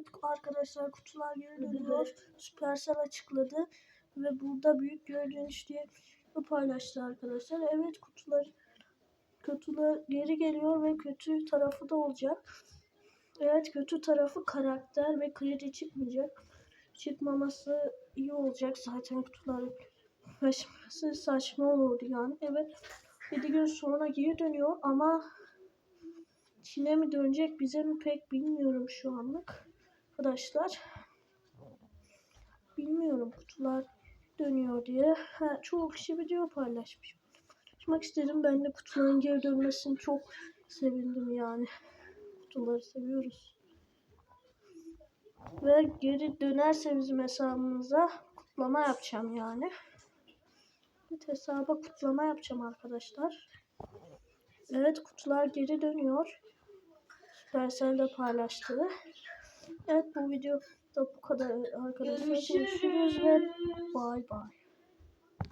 Evet arkadaşlar kutular geri dönüyor. Supercell açıkladı. Ve burada büyük gördüğünüz diye paylaştı arkadaşlar. Evet kutular kutular geri geliyor ve kötü tarafı da olacak. Evet kötü tarafı karakter ve kredi çıkmayacak. Çıkmaması iyi olacak zaten kutular Saçması saçma olurdu yani. Evet 7 gün sonra geri dönüyor ama Çin'e mi dönecek bize mi pek bilmiyorum şu anlık. Arkadaşlar bilmiyorum kutular dönüyor diye. Ha, çoğu kişi video paylaşmış. Paylaşmak istedim. Ben de kutuların geri dönmesini çok sevindim yani. Kutuları seviyoruz. Ve geri dönerse bizim hesabımıza kutlama yapacağım yani. Evet hesaba kutlama yapacağım arkadaşlar. Evet kutular geri dönüyor. Supercell de paylaştı. Evet bu video da bu kadar arkadaşlar. Görüşürüz ve bay bay.